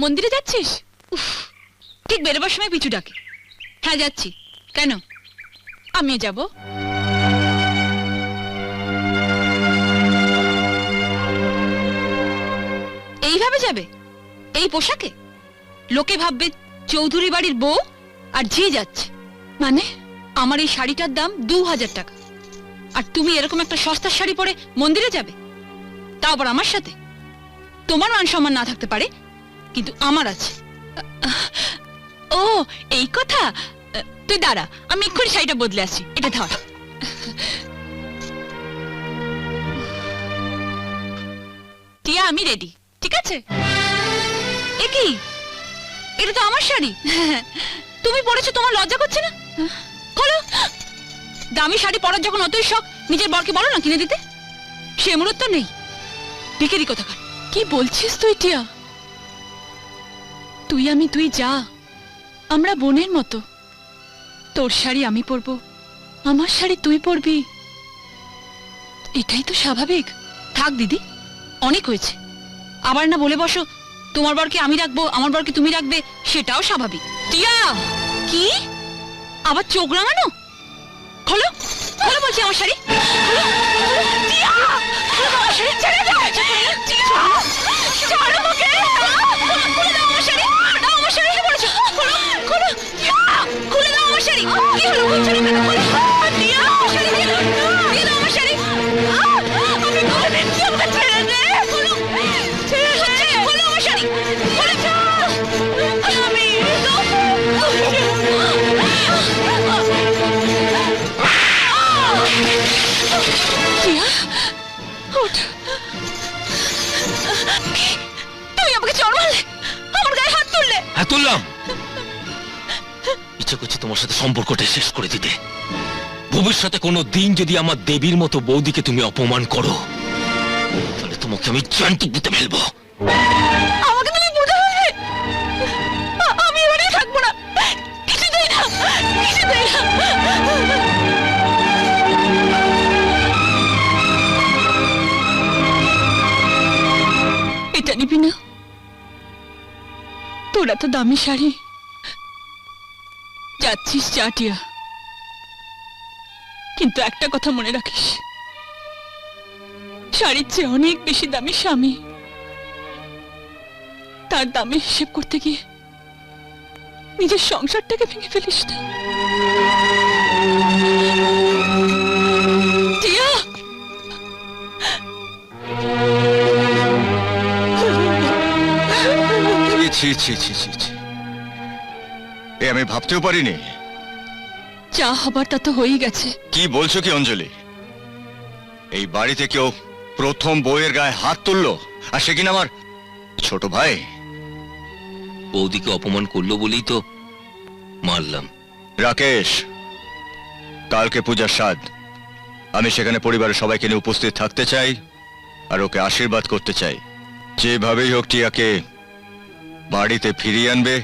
মন্দিরে যাচ্ছিস? উফ, ঠিক বেরোবার সময় পিছু ডাকে। হ্যাঁ যাচ্ছি। কেন? আমিও যাব। এইভাবে যাবে? এই পোশাকে? লোকে ভাববে চৌধুরী বাড়ির বউ আর ঝি যাচ্ছে। মানে? আমার এই শাড়িটার দাম দু হাজার টাকা। আর তুমি এরকম একটা সস্তার শাড়ি পরে মন্দিরে যাবে? তা আবার আমার সাথে? তোমার মান সম্মান না থাকতে পারে কিন্তু আমার আছে। ও, এই কথা? তুই দাঁড়া, আমি এক্ষুনি শাড়িটা বদলে আসছি। এটা ধর। টিয়া, আমি রেডি ঠিক আছে? এ কি? এটা তো আমার শাড়ি। তুমি পরেছো, তোমার লজ্জা করছে না? খোলো। দামি শাড়ি পরার যখন অতই শখ, নিজের বরকে বলো না কিনে দিতে। সে মুহূর্ত নেই। ভিখারি কোথাকার? কি বলছিস তুই, টিয়া? তুই আমি তুই যা। আমরা বোনের মতো। তোর শাড়ি আমি পরবো। আমার শাড়ি তুই পরবি। এটাই তো স্বাভাবিক। থাক দিদি, অনেক হয়েছে। আবার না বলে বসো, তোমার বরকে আমি রাখব, আমার বরকে তুমি রাখবে, সেটাও স্বাভাবিক। টিয়া! কি? আবার চোখ রাঙানো? খোলো খোলো বলছি আমার শাড়ি। তুমি আমাকে চড় মারলে আমার গায়ে হাত তুললে। হ্যাঁ তুললাম। ইচ্ছে করছে তোমার সাথে সম্পর্কটা শেষ করে দিতে। ভবিষ্যতে কোনো দিন যদি আমার দেবীর মতো বৌদিকে তুমি অপমান করো তাহলে তোমাকে আমি জ্যান্ত পুঁতে ফেলব। নিবি না তোর এত দামি শাড়ি। যাচ্ছিস চাটিয়া। কিন্তু একটা কথা মনে রাখিস। শাড়ির চেয়ে অনেক বেশি দামি স্বামী। তার দামে হিসেব করতে গিয়ে নিজের সংসারটাকে ভেঙে ফেলিস না। ছি ছি ছি ছি ছি। এ আমি ভাবতেও পারিনি। যা হবার তা তো হয়েই গেছে। কি বলছো কি অঞ্জলি? এই বাড়িতে কেউ প্রথম বইয়ের গায়ে হাত তুললো? আর সে কিনা আমার ছোট ভাই? বৌদিকে অপমান করল বলেই তো মারলাম। রাকেশ কালকে পূজার স্বাদ। আমি সেখানে পরিবারের সবাইকে নিয়ে উপস্থিত থাকতে চাই আর ওকে আশীর্বাদ করতে চাই। যেভাবেই হোক টিয়াকে বাড়িতে ফিরিয়ে আনবে।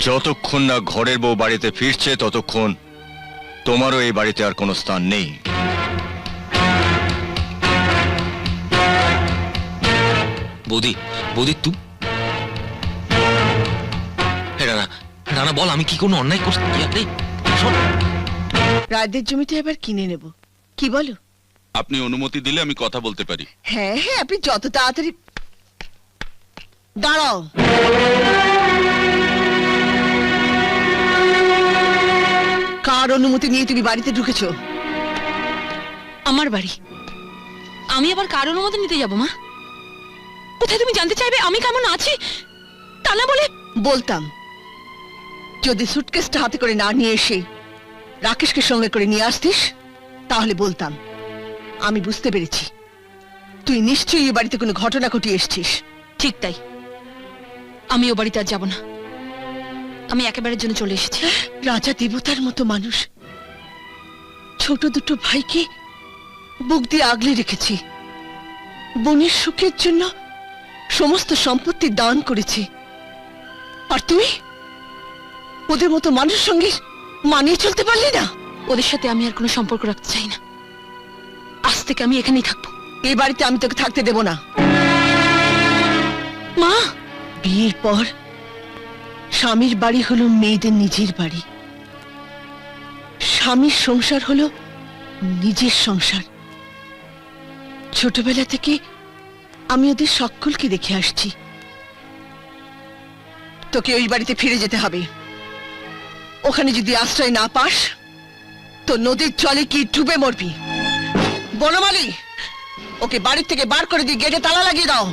যতক্ষণ না ঘরের বউ বাড়িতে ফিরছে ততক্ষণ তোমারও এই বাড়িতে আর কোনো স্থান নেই। বৌদি বৌদি তু। রানা রানা বল আমি কি কোনো অন্যায় করছি? রায়দের জমিটা এবার কিনে নেব। কি বলো? আপনি অনুমতি দিলে আমি কথা বলতে পারি। হ্যাঁ হ্যাঁ আপনি যত তাড়াতাড়ি দাঁড়াও। কার অনুমতি নিয়ে তুমি বাড়িতে ঢুকেছো? আমার বাড়ি। আমি আবার কার অনুমতি নিতে যাব মা? কোথায় তুমি জানতে চাইবে? আমি কেমন আছি? তা না বলে বলতাম যদি সুটকেসটা হাতে করে না নিয়ে এসে রাকেশকে সঙ্গে করে নিয়ে আসতিস তাহলে বলতাম আমি বুঝতে পেরেছি। তুই নিশ্চয়ই এ বাড়িতে কোনো ঘটনা ঘটিয়ে এসছিস। ঠিক তাই। আমি ও বাড়িতে আর যাব না। আমি একেবারের জন্য চলে এসেছি। রাজা দেবতার মতো মানুষ। ছোট দুটো ভাইকে বুক দিয়ে আগলে রেখেছি। বোনের সুখের জন্য সমস্ত সম্পত্তি দান করেছি। আর তুই ওদের মতো মানুষের সঙ্গে মানিয়ে চলতে পারলি না? ওদের সাথে আমি আর কোনো সম্পর্ক রাখতে চাই না। আজ থেকে আমি এখানেই থাকব। এই বাড়িতে আমি তোকে থাকতে দেব না। মা! বিয়ের পর স্বামীর বাড়ি হলো মেয়েদের নিজের বাড়ি। স্বামীর সংসার হলো নিজের সংসার। ছোটবেলা থেকে আমি ওদের সকলকে দেখে আসছি। তোকে ওই বাড়িতে ফিরে যেতে হবে। ওখানে যদি আশ্রয় না পাস, তো নদীর জলে কি ডুবে মরবি? বনমালী, ওকে বাড়ির থেকে বার করে দিয়ে গেটে তালা লাগিয়ে দাও।